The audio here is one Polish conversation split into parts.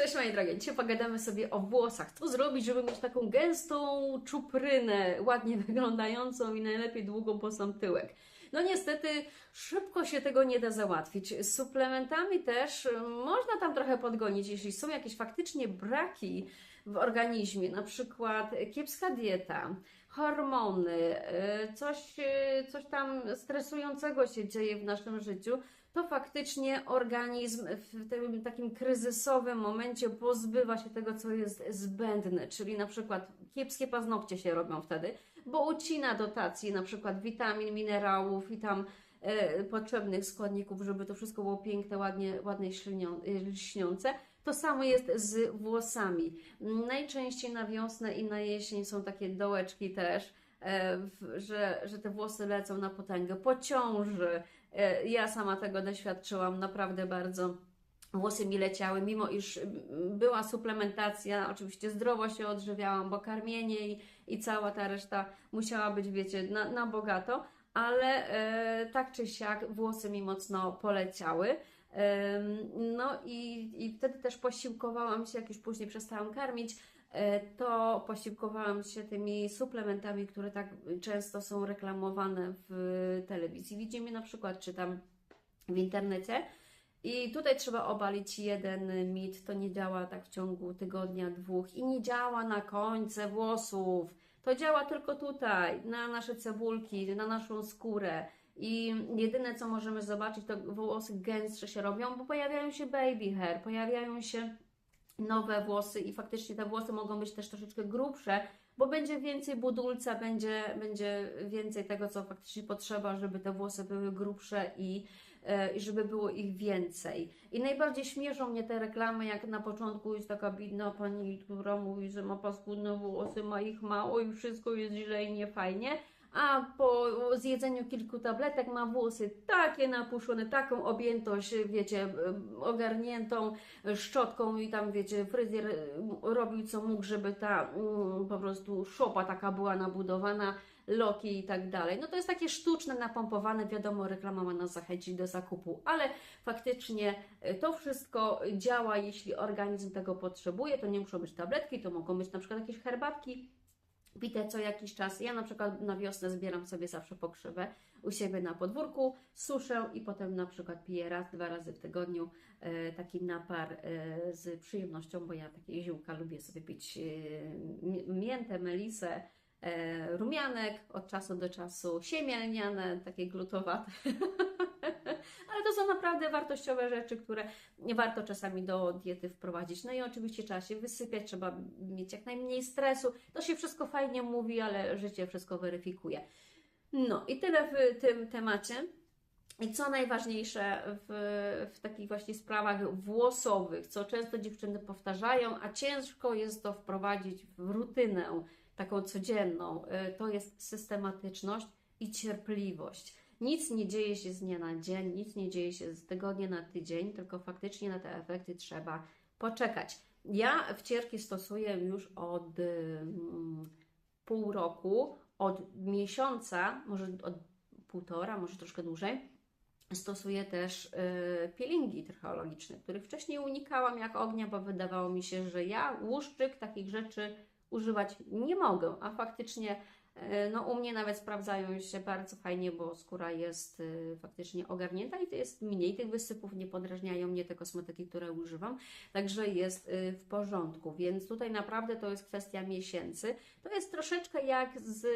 Cześć moje drogie, dzisiaj pogadamy sobie o włosach. Co zrobić, żeby mieć taką gęstą czuprynę, ładnie wyglądającą i najlepiej długą po sam tyłek. No niestety szybko się tego nie da załatwić. Z suplementami też y, można tam trochę podgonić, jeśli są jakieś faktycznie braki w organizmie, na przykład kiepska dieta, hormony, y, coś, y, coś tam stresującego się dzieje w naszym życiu, to faktycznie organizm w tym takim kryzysowym momencie pozbywa się tego, co jest zbędne, czyli na przykład kiepskie paznokcie się robią wtedy, bo ucina dotacji na przykład witamin, minerałów i tam e, potrzebnych składników, żeby to wszystko było piękne, ładnie, ładne i lśniące. To samo jest z włosami. Najczęściej na wiosnę i na jesień są takie dołeczki też, e, że, że te włosy lecą na potęgę po ciąży. E, ja sama tego doświadczyłam naprawdę bardzo. Włosy mi leciały, mimo iż była suplementacja, oczywiście zdrowo się odżywiałam, bo karmienie i, i cała ta reszta musiała być, wiecie, na, na bogato, ale e, tak czy siak włosy mi mocno poleciały. No i, i wtedy też posiłkowałam się, jak już później przestałam karmić, e, to posiłkowałam się tymi suplementami, które tak często są reklamowane w telewizji. Widzimy na przykład, czy tam w internecie. I tutaj trzeba obalić jeden mit, to nie działa tak w ciągu tygodnia, dwóch i nie działa na końce włosów. To działa tylko tutaj, na nasze cebulki, na naszą skórę. I jedyne co możemy zobaczyć, to włosy gęstsze się robią, bo pojawiają się baby hair, pojawiają się nowe włosy i faktycznie te włosy mogą być też troszeczkę grubsze, bo będzie więcej budulca, będzie, będzie więcej tego, co faktycznie potrzeba, żeby te włosy były grubsze i, e, żeby było ich więcej. I najbardziej śmieszą mnie te reklamy, jak na początku jest taka bidna pani, która mówi, że ma paskudne włosy, ma ich mało i wszystko jest źle i niefajnie a po zjedzeniu kilku tabletek ma włosy takie napuszczone, taką objętość, wiecie, ogarniętą szczotką i tam, wiecie, fryzjer robił co mógł, żeby ta mm, po prostu szopa taka była nabudowana, loki i tak dalej. No to jest takie sztuczne, napompowane, wiadomo, reklama ma nas zachęcić do zakupu, ale faktycznie e, to wszystko działa, jeśli organizm tego potrzebuje, to nie muszą być tabletki, to mogą być na przykład jakieś herbatki, pite co jakiś czas. Ja na przykład na wiosnę zbieram sobie zawsze pokrzywę u siebie na podwórku, suszę i potem na przykład piję raz, dwa razy w tygodniu e, taki napar e, z przyjemnością, bo ja takie ziółka lubię sobie pić e, miętę, melisę, rumianek od czasu do czasu, siemielniane, takie glutowate. ale to są naprawdę wartościowe rzeczy, które warto czasami do diety wprowadzić. No i oczywiście trzeba się wysypiać, trzeba mieć jak najmniej stresu. To się wszystko fajnie mówi, ale życie wszystko weryfikuje. No i tyle w tym temacie. I co najważniejsze w, w takich właśnie sprawach włosowych, co często dziewczyny powtarzają, a ciężko jest to wprowadzić w rutynę taką codzienną, y, to jest systematyczność i cierpliwość. Nic nie dzieje się z dnia na dzień, nic nie dzieje się z tygodnia na tydzień, tylko faktycznie na te efekty trzeba poczekać. Ja wcierki stosuję już od mm, pół roku, od miesiąca, może od półtora, może troszkę dłużej. Stosuję też y, peelingi trichologiczne, których wcześniej unikałam jak ognia, bo wydawało mi się, że ja łuszczyk takich rzeczy używać nie mogę, a faktycznie no u mnie nawet sprawdzają się bardzo fajnie, bo skóra jest e, faktycznie ogarnięta i to jest mniej tych wysypów, nie podrażniają mnie te kosmetyki, które używam, także jest e, w porządku, więc tutaj naprawdę to jest kwestia miesięcy. To jest troszeczkę jak z,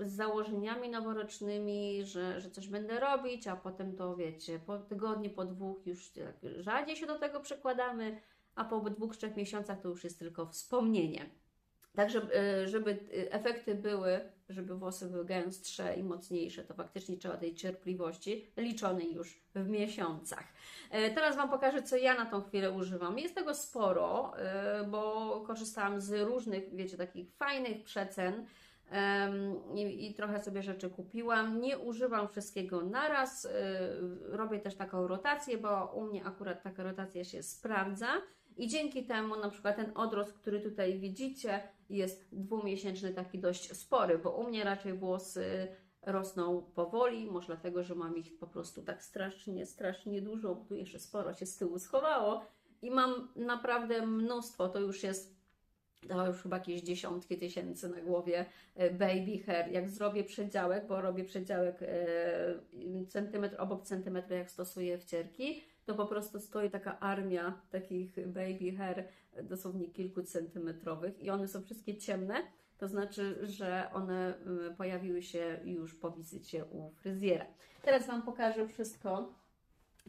z założeniami noworocznymi, że, że coś będę robić, a potem to wiecie, po tygodniu, po dwóch już tak rzadziej się do tego przekładamy, a po dwóch, trzech miesiącach to już jest tylko wspomnienie. Tak, żeby, żeby efekty były, żeby włosy były gęstsze i mocniejsze, to faktycznie trzeba tej cierpliwości liczonej już w miesiącach. E, teraz Wam pokażę, co ja na tą chwilę używam. Jest tego sporo, e, bo korzystałam z różnych, wiecie, takich fajnych przecen. I, i, trochę sobie rzeczy kupiłam. Nie używam wszystkiego naraz. E, robię też taką rotację, bo u mnie akurat taka rotacja się sprawdza. I dzięki temu na przykład ten odrost, który tutaj widzicie, jest dwumiesięczny, taki dość spory, bo u mnie raczej włosy rosną powoli, może dlatego, że mam ich po prostu tak strasznie, strasznie dużo, bo tu jeszcze sporo się z tyłu schowało i mam naprawdę mnóstwo, to już jest to już chyba jakieś dziesiątki tysięcy na głowie e, baby hair. Jak zrobię przedziałek, bo robię przedziałek e, centymetr obok centymetra, jak stosuję wcierki, to po prostu stoi taka armia takich baby hair, dosłownie kilku centymetrowych i one są wszystkie ciemne. To znaczy, że one y, pojawiły się już po wizycie u fryzjera. Teraz Wam pokażę wszystko,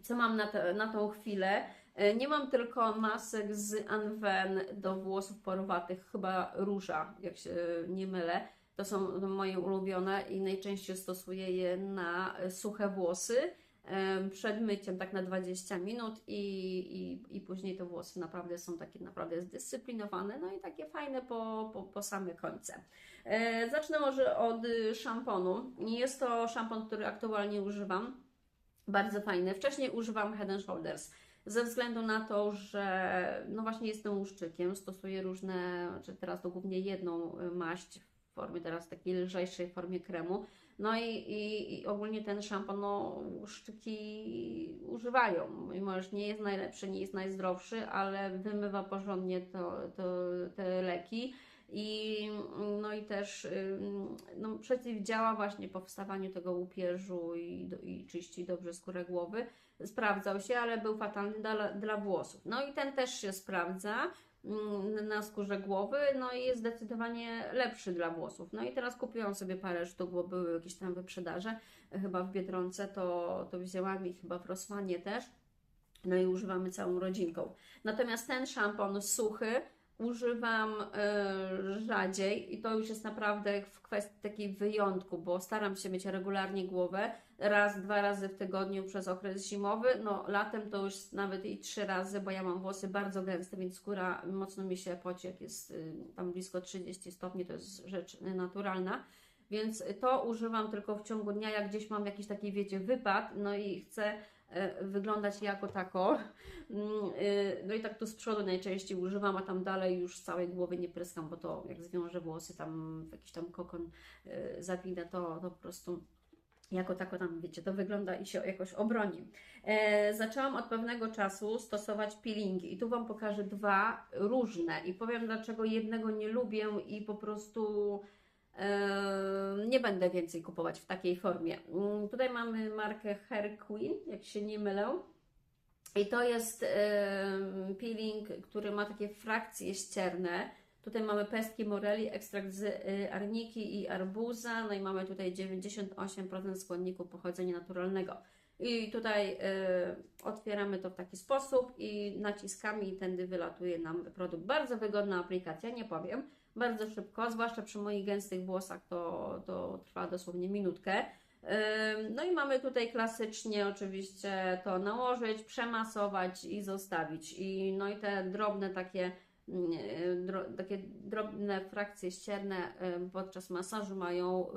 co mam na, te, na tą chwilę. E, Nie mam tylko masek z Anwen do włosów porwatych, chyba róża, jak się nie mylę. To są moje ulubione i najczęściej stosuję je na suche włosy przed myciem, tak na 20 minut i, i, i później te włosy naprawdę są takie naprawdę zdyscyplinowane, no i takie fajne po, po, po same końce. E, zacznę może od y, szamponu. Jest to szampon, który aktualnie używam. Bardzo fajny. Wcześniej używam Head Shoulders. Ze względu na to, że no właśnie jestem łuszczykiem, stosuję różne, czy teraz to głównie jedną y, maść w formie teraz takiej lżejszej formie kremu. No i, i, i ogólnie ten szampon, no łuszczyki używają. Mimo, że nie jest najlepszy, nie jest najzdrowszy, ale wymywa porządnie to, to, te leki. I, no i też no, przeciwdziała właśnie powstawaniu tego łupieżu i, i czyści dobrze skórę głowy. Sprawdzał się, ale był fatalny dla, dla włosów. No i ten też się sprawdza na skórze głowy, no i jest zdecydowanie lepszy dla włosów. No i teraz kupiłam sobie parę sztuk, bo były jakieś tam wyprzedaże, chyba w Biedronce to, to wzięłam i chyba w Rosmanie też. No i używamy całą rodzinką. Natomiast ten szampon suchy używam e, rzadziej i to już jest naprawdę w kwestii takiej wyjątku, bo staram się mieć regularnie głowę raz, dwa razy w tygodniu przez okres zimowy. No latem to już nawet i trzy razy, bo ja mam włosy bardzo gęste, więc skóra mocno mi się poci, jak jest y, tam blisko 30 stopni, to jest rzecz naturalna. Więc to używam tylko w ciągu dnia, jak gdzieś mam jakiś taki, wiecie, wypad, no i chcę wyglądać jako tako. Mm, y, No i tak tu z przodu najczęściej używam, a tam dalej już całej głowy nie pryskam, bo to jak zwiążę włosy tam w jakiś tam kokon y, zawinę, to, to po prostu jako tako tam, wiecie, to wygląda i się jakoś obroni. E, zaczęłam od pewnego czasu stosować peelingi i tu Wam pokażę dwa różne i powiem dlaczego jednego nie lubię i po prostu e, nie będę więcej kupować w takiej formie. Mm, Tutaj mamy markę Hair Queen, jak się nie mylę. I to jest peeling, który ma takie frakcje ścierne. Tutaj mamy pestki moreli, ekstrakt z y, arniki i arbuza. No i mamy tutaj 98% składników pochodzenia naturalnego. I tutaj otwieramy to w taki sposób i naciskamy i tędy wylatuje nam produkt. Bardzo wygodna aplikacja, nie powiem. Bardzo szybko, zwłaszcza przy moich gęstych włosach to, to trwa dosłownie minutkę. No i mamy tutaj klasycznie oczywiście to nałożyć, przemasować i zostawić. I, no i te drobne takie, mm, y, dro, takie drobne frakcje ścierne podczas masażu mają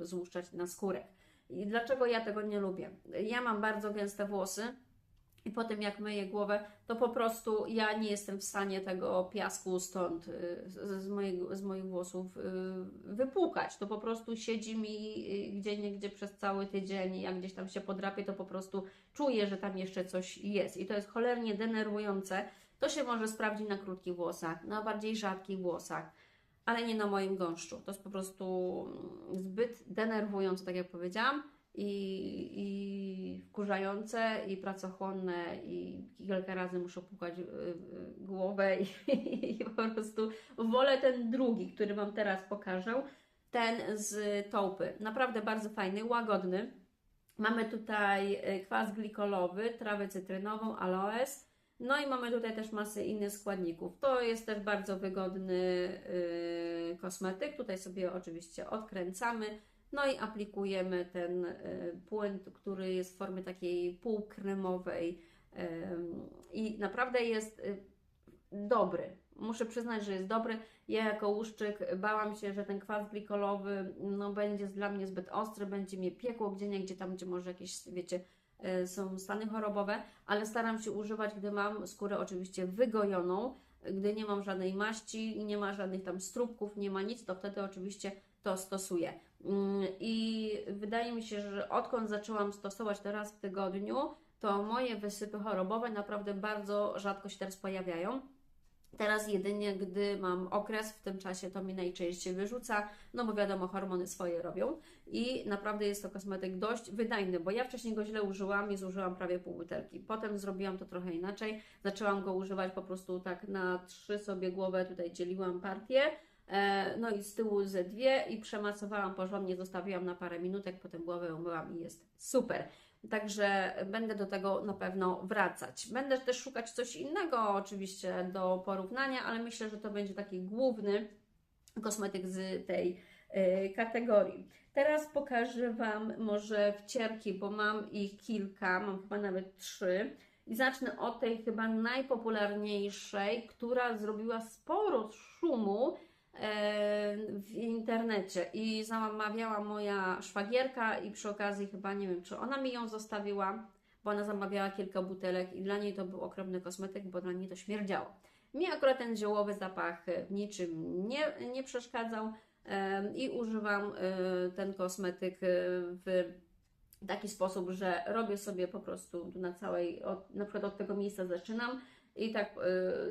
złuszczać na skórę. I dlaczego ja tego nie lubię? Ja mam bardzo gęste włosy. I po tym jak myję głowę, to po prostu ja nie jestem w stanie tego piasku stąd y, z, z, mojego, z moich włosów y, wypłukać. To po prostu siedzi mi y, gdzie niegdzie przez cały tydzień. Jak gdzieś tam się podrapię, to po prostu czuję, że tam jeszcze coś jest. I to jest cholernie denerwujące. To się może sprawdzić na krótkich włosach, na bardziej rzadkich włosach, ale nie na moim gąszczu. To jest po prostu mm, zbyt denerwujące, tak jak powiedziałam i, i wkurzające, i pracochłonne, i kilka razy muszę pukać y, y, głowę i, i po prostu wolę ten drugi, który Wam teraz pokażę, ten z taupy. Naprawdę bardzo fajny, łagodny. Mamy tutaj y, kwas glikolowy, trawę cytrynową, aloes, no i mamy tutaj też masę innych składników. To jest też bardzo wygodny y, kosmetyk. Tutaj sobie oczywiście odkręcamy. No i aplikujemy ten y, płyn, który jest w formie takiej półkremowej i naprawdę jest y, dobry. Muszę przyznać, że jest dobry. Ja jako łuszczyk bałam się, że ten kwas glikolowy no, będzie dla mnie zbyt ostry, będzie mnie piekło gdzie nie, gdzie tam, gdzie może jakieś, wiecie, y, są stany chorobowe, ale staram się używać, gdy mam skórę oczywiście wygojoną, gdy nie mam żadnej maści, nie ma żadnych tam strubków, nie ma nic, to wtedy oczywiście to stosuję. Mm, I wydaje mi się, że odkąd zaczęłam stosować to raz w tygodniu, to moje wysypy chorobowe naprawdę bardzo rzadko się teraz pojawiają. Teraz jedynie, gdy mam okres, w tym czasie to mi najczęściej wyrzuca, no bo wiadomo, hormony swoje robią i naprawdę jest to kosmetyk dość wydajny, bo ja wcześniej go źle użyłam i zużyłam prawie pół butelki. Potem zrobiłam to trochę inaczej, zaczęłam go używać po prostu tak na trzy sobie głowę, tutaj dzieliłam partię, no i z tyłu ze dwie i przemasowałam porządnie, zostawiłam na parę minutek, potem głowę umyłam i jest super. Także będę do tego na pewno wracać. Będę też szukać coś innego, oczywiście, do porównania, ale myślę, że to będzie taki główny kosmetyk z tej y, kategorii. Teraz pokażę Wam może wcierki, bo mam ich kilka, mam chyba nawet trzy. I zacznę od tej chyba najpopularniejszej, która zrobiła sporo szumu e, w internecie i zamawiała moja szwagierka i przy okazji chyba nie wiem, czy ona mi ją zostawiła, bo ona zamawiała kilka butelek i dla niej to był okropny kosmetyk, bo dla niej to śmierdziało. Mi akurat ten ziołowy zapach w niczym nie, nie przeszkadzał em, i używam e, ten kosmetyk e, w taki sposób, że robię sobie po prostu tu na całej, od, na przykład od tego miejsca zaczynam i tak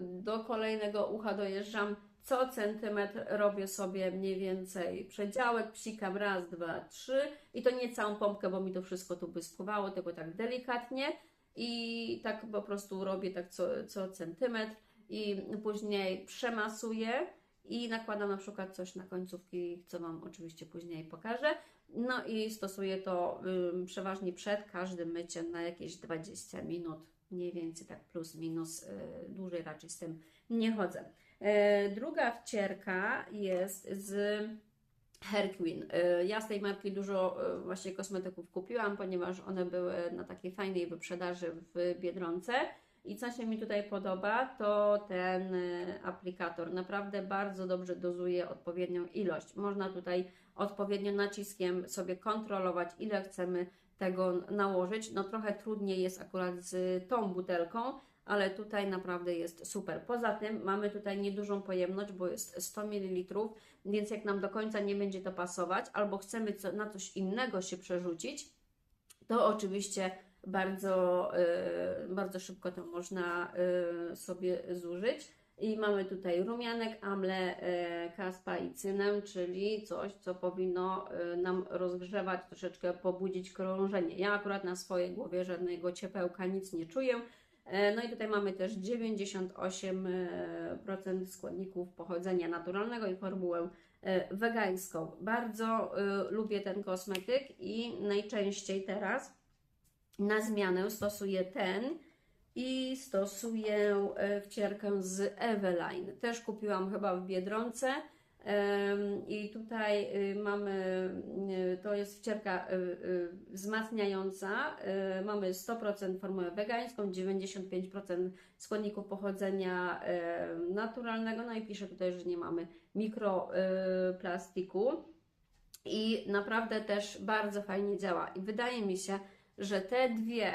do kolejnego ucha dojeżdżam. Co centymetr robię sobie mniej więcej przedziałek, psikam raz, dwa, trzy i to nie całą pompkę, bo mi to wszystko tu by spływało, tylko tak delikatnie i tak po prostu robię tak co, co centymetr i później przemasuję i nakładam na przykład coś na końcówki, co Wam oczywiście później pokażę. No i stosuję to przeważnie przed każdym myciem na jakieś 20 minut, mniej więcej tak plus minus, y, dłużej raczej z tym nie chodzę. E, druga wcierka jest z Herquin. E, Ja z tej marki dużo e, właśnie kosmetyków kupiłam, ponieważ one były na takiej fajnej wyprzedaży w Biedronce. I co się mi tutaj podoba, to ten aplikator naprawdę bardzo dobrze dozuje odpowiednią ilość. Można tutaj odpowiednio naciskiem sobie kontrolować, ile chcemy tego nałożyć. No trochę trudniej jest akurat z tą butelką, ale tutaj naprawdę jest super. Poza tym mamy tutaj niedużą pojemność, bo jest 100 ml, więc jak nam do końca nie będzie to pasować, albo chcemy co, na coś innego się przerzucić, to oczywiście bardzo, y, bardzo szybko to można y, sobie zużyć. I mamy tutaj rumianek, amle, y, kaspa i cynę, czyli coś, co powinno y, nam rozgrzewać, troszeczkę pobudzić krążenie. Ja akurat na swojej głowie żadnego ciepełka, nic nie czuję. E, No i tutaj mamy też 98% składników pochodzenia naturalnego i formułę e, wegańską. Bardzo lubię ten kosmetyk i najczęściej teraz na zmianę stosuję ten i stosuję e, wcierkę z Eveline. Też kupiłam chyba w Biedronce. I tutaj y, mamy, y, to jest wcierka y, wzmacniająca. Mamy 100% formułę wegańską, 95% składników pochodzenia naturalnego. No i pisze tutaj, że nie mamy mikroplastiku. I naprawdę też bardzo fajnie działa. I wydaje mi się, że te dwie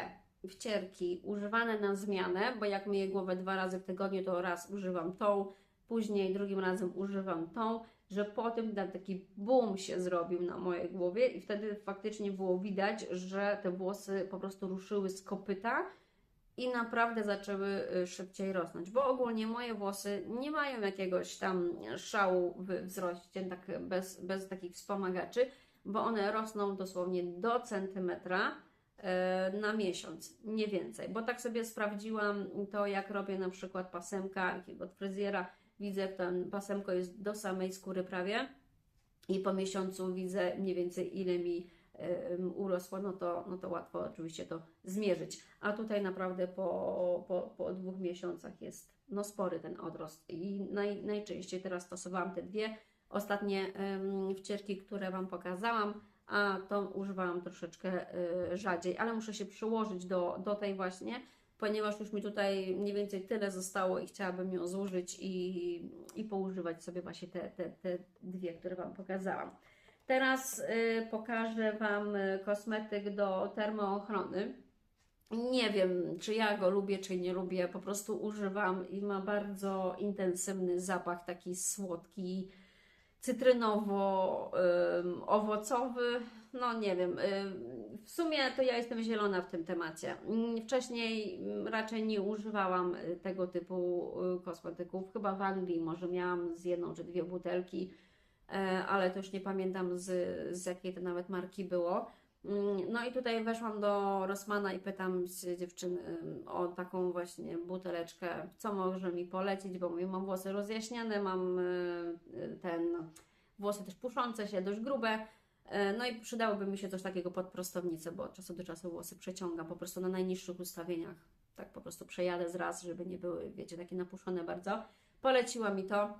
wcierki używane na zmianę, bo jak myję głowę dwa razy w tygodniu, to raz używam tą, później drugim razem używam tą, że po tym tam taki boom się zrobił na mojej głowie i wtedy faktycznie było widać, że te włosy po prostu ruszyły z kopyta i naprawdę zaczęły y, szybciej rosnąć, bo ogólnie moje włosy nie mają jakiegoś tam szału w wzroście, tak bez, bez takich wspomagaczy, bo one rosną dosłownie do centymetra e, na miesiąc, nie więcej. Bo tak sobie sprawdziłam to, jak robię na przykład pasemka od fryzjera. Widzę, ten pasemko jest do samej skóry prawie i po miesiącu widzę mniej więcej ile mi urosło, no to, no to łatwo oczywiście to zmierzyć. A tutaj naprawdę po, po, po dwóch miesiącach jest no spory ten odrost i naj, najczęściej teraz stosowałam te dwie ostatnie wcierki, które Wam pokazałam, a tą używałam troszeczkę y, rzadziej, ale muszę się przyłożyć do, do tej właśnie, ponieważ już mi tutaj mniej więcej tyle zostało i chciałabym ją zużyć i, i poużywać sobie właśnie te, te, te dwie, które Wam pokazałam. Teraz y, pokażę Wam y, kosmetyk do termoochrony. Nie wiem, czy ja go lubię, czy nie lubię. Po prostu używam i ma bardzo intensywny zapach, taki słodki, cytrynowo-owocowy. No nie wiem, ym, w sumie to ja jestem zielona w tym temacie. Ym, Wcześniej ym, raczej nie używałam y, tego typu y, kosmetyków. Chyba w Anglii może miałam z jedną czy dwie butelki, ale to już nie pamiętam z, z jakiej to nawet marki było. Ym, No i tutaj weszłam do Rossmana i pytam się dziewczyn o taką właśnie buteleczkę, co może mi polecić, bo mówię, mam włosy rozjaśniane, mam y, y, ten, włosy też puszące się, dość grube, No i przydałoby mi się coś takiego pod prostownicę, bo od czasu do czasu włosy przeciągam po prostu na najniższych ustawieniach. Tak po prostu przejadę z raz, żeby nie były, wiecie, takie napuszone bardzo. Poleciła mi to.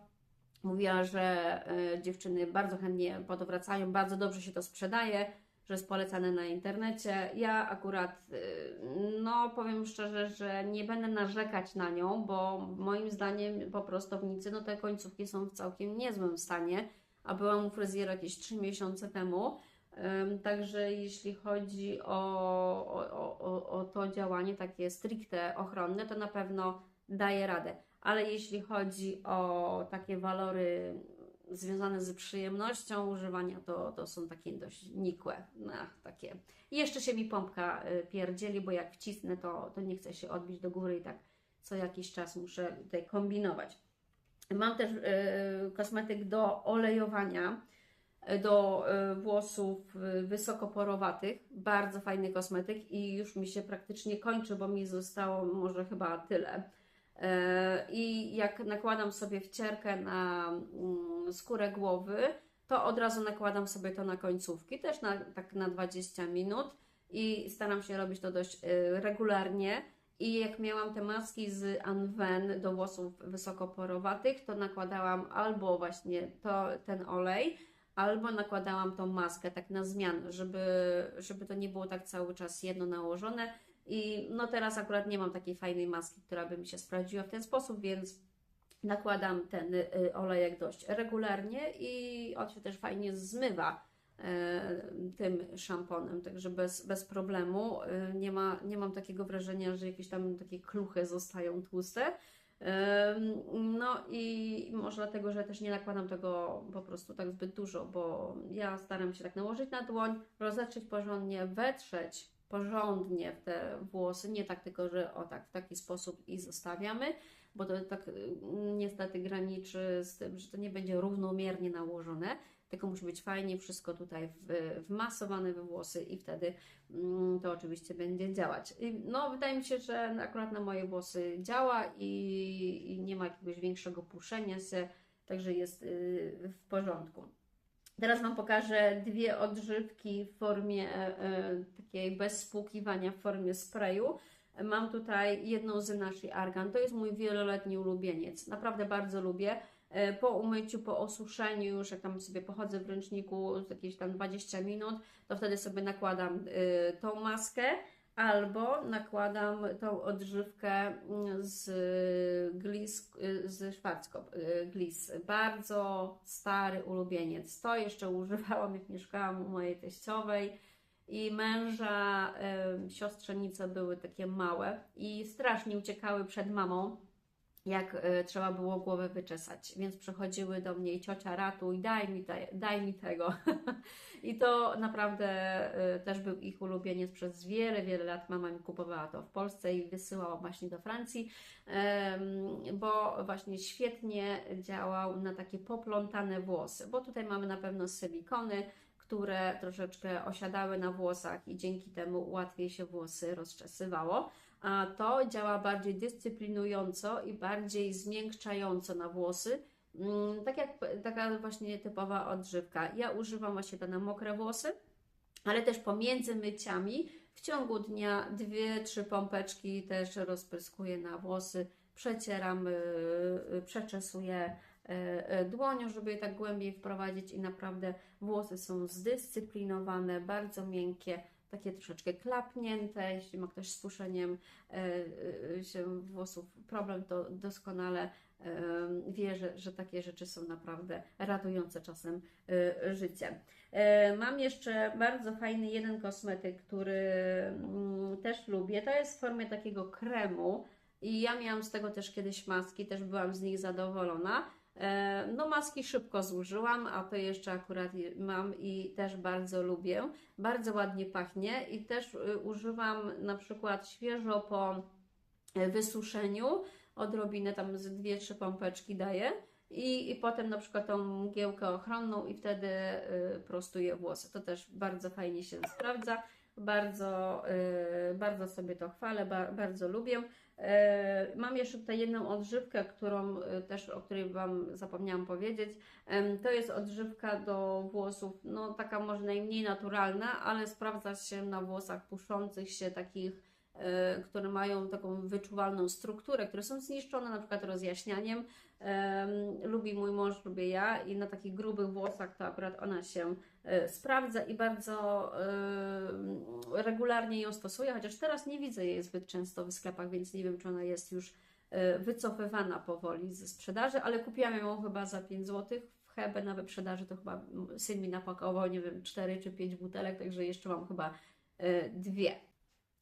Mówiła, że e, dziewczyny bardzo chętnie po to wracają, bardzo dobrze się to sprzedaje, że jest polecane na internecie. Ja akurat, e, no powiem szczerze, że nie będę narzekać na nią, bo moim zdaniem po prostownicy, no te końcówki są w całkiem niezłym stanie a byłam u fryzjera jakieś 3 miesiące temu. Także jeśli chodzi o, o, o, o to działanie takie stricte ochronne, to na pewno daje radę. Ale jeśli chodzi o takie walory związane z przyjemnością używania, to, to są takie dość nikłe. Ach, takie. Jeszcze się mi pompka y, pierdzieli, bo jak wcisnę, to, to nie chce się odbić do góry i tak co jakiś czas muszę tutaj kombinować. Mam też y, kosmetyk do olejowania, y, do y, włosów wysokoporowatych. Bardzo fajny kosmetyk i już mi się praktycznie kończy, bo mi zostało może chyba tyle. I jak nakładam sobie wcierkę na mm, skórę głowy, to od razu nakładam sobie to na końcówki, też na, tak na 20 minut i staram się robić to dość regularnie. I jak miałam te maski z Anwen do włosów wysokoporowatych, to nakładałam albo właśnie to, ten olej, albo nakładałam tą maskę tak na zmianę, żeby, żeby to nie było tak cały czas jedno nałożone. I no teraz akurat nie mam takiej fajnej maski, która by mi się sprawdziła w ten sposób, więc nakładam ten y, olejek dość regularnie i on się też fajnie zmywa tym szamponem, także bez, bez problemu. E, Nie, ma, nie mam takiego wrażenia, że jakieś tam takie kluchy zostają tłuste. E, No i może dlatego, że też nie nakładam tego po prostu tak zbyt dużo, bo ja staram się tak nałożyć na dłoń, rozetrzeć porządnie, wetrzeć porządnie w te włosy, nie tak tylko, że o tak, w taki sposób i zostawiamy, bo to tak niestety graniczy z tym, że to nie będzie równomiernie nałożone, tylko musi być fajnie wszystko tutaj wmasowane we włosy i wtedy mm, to oczywiście będzie działać. No, wydaje mi się, że akurat na moje włosy działa i, i nie ma jakiegoś większego puszenia się, także jest y, w porządku. Teraz Wam pokażę dwie odżywki w formie e, e, takiej bez spłukiwania, w formie sprayu. Mam tutaj jedną z naszej Argan. To jest mój wieloletni ulubieniec. Naprawdę bardzo lubię. E, Po umyciu, po osuszeniu, już jak tam sobie pochodzę w ręczniku jakieś tam 20 minut, to wtedy sobie nakładam e, tą maskę albo nakładam tą odżywkę mm, z Gliss, y, z Schwarzkopf y, Gliss. Bardzo stary ulubieniec. To jeszcze używałam, jak mieszkałam u mojej teściowej i męża, y, siostrzenice były takie małe i strasznie uciekały przed mamą, jak y, trzeba było głowę wyczesać. Więc przychodziły do mnie i ciocia ratuj, daj mi, daj mi tego. I to naprawdę y, też był ich ulubieniec przez wiele, wiele lat. Mama mi kupowała to w Polsce i wysyłała właśnie do Francji, bo właśnie świetnie działał na takie poplątane włosy, bo tutaj mamy na pewno silikony, które troszeczkę osiadały na włosach i dzięki temu łatwiej się włosy rozczesywało. A to działa bardziej dyscyplinująco i bardziej zmiękczająco na włosy, Mm, tak jak taka właśnie typowa odżywka. Ja używam właśnie to na mokre włosy, ale też pomiędzy myciami. W ciągu dnia dwie, trzy pompeczki też rozpryskuję na włosy, przecieram, y, y, przeczesuję y, dłonią, żeby je tak głębiej wprowadzić i naprawdę włosy są zdyscyplinowane, bardzo miękkie, takie troszeczkę klapnięte. Jeśli ma ktoś z suszeniem y, y, się włosów problem, to doskonale em, wie, że, że takie rzeczy są naprawdę ratujące czasem życie. E, Mam jeszcze bardzo fajny jeden kosmetyk, który mm, też lubię. To jest w formie takiego kremu i ja miałam z tego też kiedyś maski, też byłam z nich zadowolona. E, No, maski szybko zużyłam, a to jeszcze akurat mam i też bardzo lubię. Bardzo ładnie pachnie i też y, używam na przykład świeżo po e, wysuszeniu, odrobinę tam z dwie, trzy pompeczki daję. I, I potem na przykład tą mgiełkę ochronną i wtedy y, prostuję włosy. To też bardzo fajnie się sprawdza. Bardzo, y, bardzo sobie to chwalę, ba, bardzo lubię. E, Mam jeszcze tutaj jedną odżywkę, którą y, też, o której Wam zapomniałam powiedzieć. To jest odżywka do włosów, no taka może najmniej naturalna, ale sprawdza się na włosach puszących się, takich, e, które mają taką wyczuwalną strukturę, które są zniszczone na przykład rozjaśnianiem. Em, Lubi mój mąż, lubię ja i na takich grubych włosach to akurat ona się e, sprawdza i bardzo e, regularnie ją stosuję, chociaż teraz nie widzę jej zbyt często w sklepach, więc nie wiem, czy ona jest już e, wycofywana powoli ze sprzedaży, ale kupiłam ją chyba za 5 zł. W Hebe na wyprzedaży to chyba syn mi napakował, nie wiem, 4 czy 5 butelek, także jeszcze mam chyba e, dwie.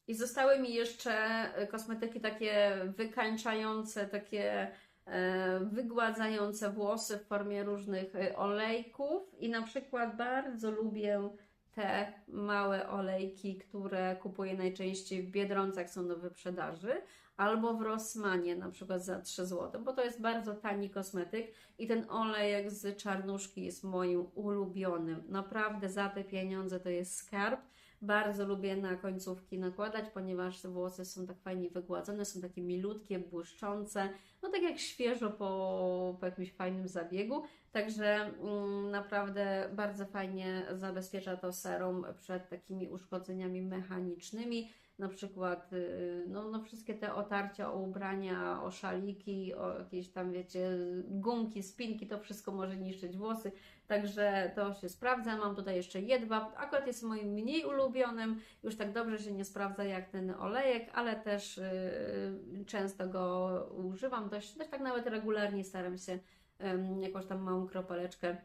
I zostały mi jeszcze e, kosmetyki takie wykańczające, takie e, wygładzające włosy w formie różnych e, olejków i na przykład bardzo lubię te małe olejki, które kupuję najczęściej w Biedronce, jak są do wyprzedaży, albo w Rossmanie, na przykład za 3 zł, bo to jest bardzo tani kosmetyk i ten olejek z czarnuszki jest moim ulubionym. Naprawdę za te pieniądze to jest skarb. Bardzo lubię na końcówki nakładać, ponieważ włosy są tak fajnie wygładzone, są takie milutkie, błyszczące, no tak jak świeżo po, po jakimś fajnym zabiegu. Także mm, naprawdę bardzo fajnie zabezpiecza to serum przed takimi uszkodzeniami mechanicznymi. Na przykład y, no, no wszystkie te otarcia o ubrania, o szaliki, o jakieś tam wiecie, gumki, spinki, to wszystko może niszczyć włosy. Także to się sprawdza. Mam tutaj jeszcze jedwab. Akurat jest moim mniej ulubionym. Już tak dobrze się nie sprawdza jak ten olejek, ale też y, często go używam. Dość, dość tak nawet regularnie staram się ym, jakąś tam małą kropeleczkę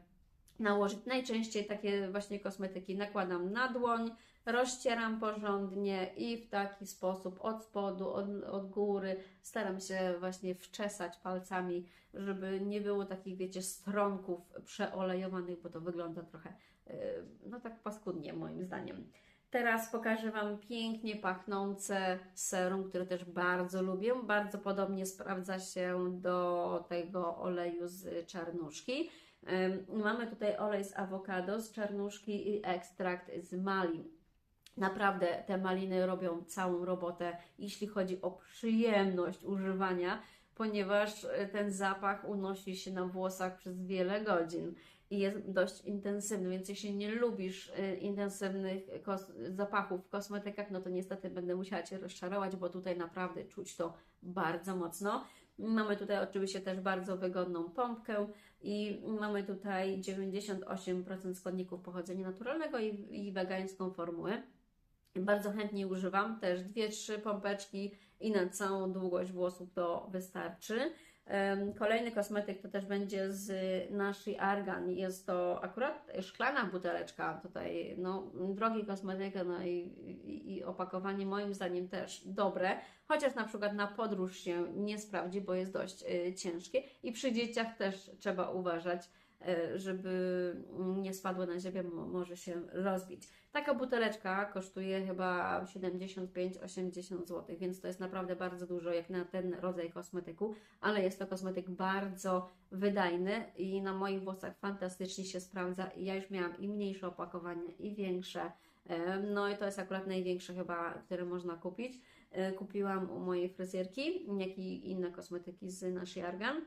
nałożyć. Najczęściej takie właśnie kosmetyki nakładam na dłoń, rozcieram porządnie i w taki sposób od spodu, od, od góry staram się właśnie wczesać palcami, żeby nie było takich, wiecie, stronków przeolejowanych, bo to wygląda trochę, yy, no tak paskudnie moim zdaniem. Teraz pokażę Wam pięknie pachnące serum, które też bardzo lubię. Bardzo podobnie sprawdza się do tego oleju z czarnuszki. Mamy tutaj olej z awokado, z czarnuszki i ekstrakt z malin. Naprawdę te maliny robią całą robotę, jeśli chodzi o przyjemność używania, ponieważ e, ten zapach unosi się na włosach przez wiele godzin i jest dość intensywny, więc jeśli nie lubisz e, intensywnych kos- zapachów w kosmetykach, no to niestety będę musiała Cię rozczarować, bo tutaj naprawdę czuć to bardzo mocno. Mamy tutaj oczywiście też bardzo wygodną pompkę i mamy tutaj 98% składników pochodzenia naturalnego i, i wegańską formułę. Bardzo chętnie używam też dwie, trzy pompeczki i na całą długość włosów to wystarczy. Kolejny kosmetyk to też będzie z naszej Argan. Jest to akurat szklana buteleczka. Tutaj, no drogi kosmetyk, no i, i, i opakowanie moim zdaniem też dobre, chociaż na przykład na podróż się nie sprawdzi, bo jest dość y, ciężkie. I przy dzieciach też trzeba uważać, żeby nie spadło na ziemię, może się rozbić. Taka buteleczka kosztuje chyba 75-80 zł, więc to jest naprawdę bardzo dużo jak na ten rodzaj kosmetyku, ale jest to kosmetyk bardzo wydajny i na moich włosach fantastycznie się sprawdza. Ja już miałam i mniejsze opakowanie, i większe. Em, No i to jest akurat największe chyba, które można kupić. E, Kupiłam u mojej fryzjerki, jak i inne kosmetyki z naszej Argan.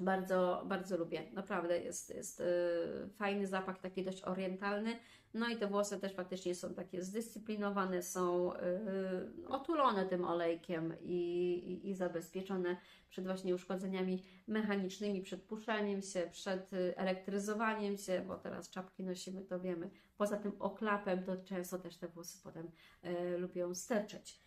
Bardzo, bardzo lubię. Naprawdę jest, jest yy, fajny zapach, taki dość orientalny. No i te włosy też faktycznie są takie zdyscyplinowane, są yy, otulone tym olejkiem i, i, i zabezpieczone przed właśnie uszkodzeniami mechanicznymi, przed puszczeniem się, przed y, elektryzowaniem się, bo teraz czapki nosimy, to wiemy. Poza tym oklapem to często też te włosy potem y, lubią sterczeć.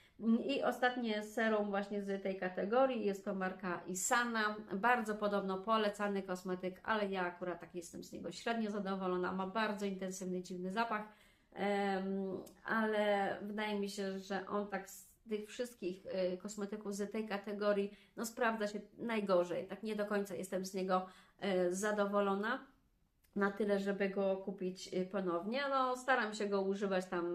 I ostatnie serum właśnie z tej kategorii jest to marka Isana. Bardzo podobno polecany kosmetyk, ale ja akurat tak jestem z niego średnio zadowolona. Ma bardzo intensywny, dziwny zapach, ale wydaje mi się, że on tak s- tych wszystkich y, kosmetyków z tej kategorii no, sprawdza się najgorzej. Tak nie do końca jestem z niego y, zadowolona na tyle, żeby go kupić y, ponownie. No, staram się go używać tam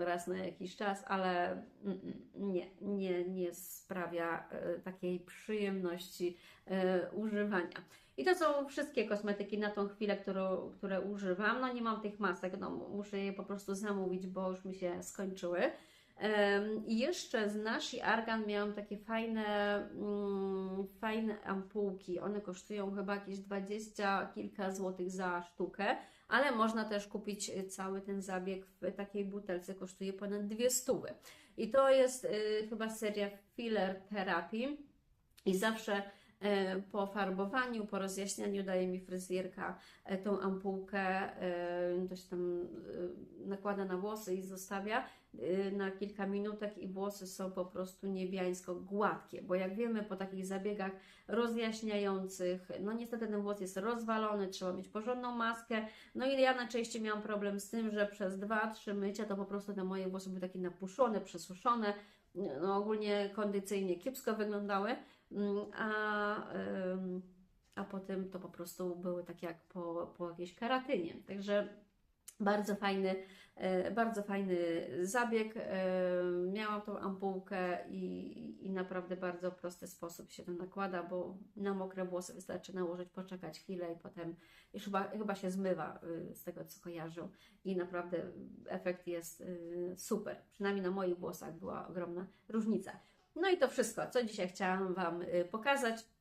raz na jakiś czas, ale mm, mm, nie, nie, nie sprawia y, takiej przyjemności y, używania. I to są wszystkie kosmetyki na tą chwilę, które używam. No nie mam tych masek, no muszę je po prostu zamówić, bo już mi się skończyły. I jeszcze z Nashi Argan miałam takie fajne, mm, fajne ampułki. One kosztują chyba jakieś 20 kilka złotych za sztukę, ale można też kupić cały ten zabieg w takiej butelce, kosztuje ponad dwie stówy. I to jest y, chyba seria filler terapii. I zawsze e, po farbowaniu, po rozjaśnianiu daje mi fryzjerka e, tą ampułkę, e, to się tam nakłada na włosy i zostawia na kilka minutek i włosy są po prostu niebiańsko gładkie, bo jak wiemy po takich zabiegach rozjaśniających, no niestety ten włos jest rozwalony, trzeba mieć porządną maskę, no i ja najczęściej miałam problem z tym, że przez 2-3 mycia to po prostu te moje włosy były takie napuszone, przesuszone, no ogólnie kondycyjnie kiepsko wyglądały, Mm, a, a potem to po prostu były takie jak po, po jakiejś karatynie. Także bardzo fajny, bardzo fajny zabieg. E, Miałam tą ampułkę i, i naprawdę bardzo prosty sposób się to nakłada, bo na mokre włosy wystarczy nałożyć, poczekać chwilę i potem już chyba, chyba się zmywa y, z tego, co kojarzę. I naprawdę efekt jest super. Przynajmniej na moich włosach była ogromna różnica. No i to wszystko, co dzisiaj chciałam Wam pokazać.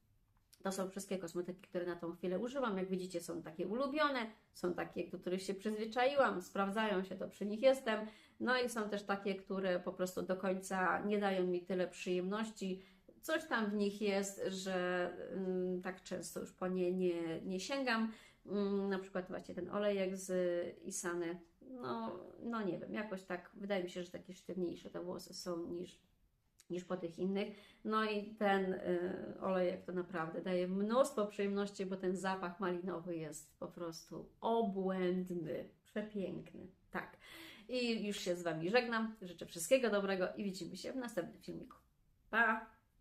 To są wszystkie kosmetyki, które na tą chwilę używam. Jak widzicie, są takie ulubione, są takie, do których się przyzwyczaiłam, sprawdzają się, to przy nich jestem. No i są też takie, które po prostu do końca nie dają mi tyle przyjemności. Coś tam w nich jest, że ym, tak często już po nie nie, nie sięgam. Ym, na przykład właśnie ten olejek z Isany. No, no nie wiem, jakoś tak wydaje mi się, że takie sztywniejsze te włosy są niż niż po tych innych. No i ten y, olejek to naprawdę daje mnóstwo przyjemności, bo ten zapach malinowy jest po prostu obłędny, przepiękny. Tak. I już się z Wami żegnam. Życzę wszystkiego dobrego i widzimy się w następnym filmiku. Pa!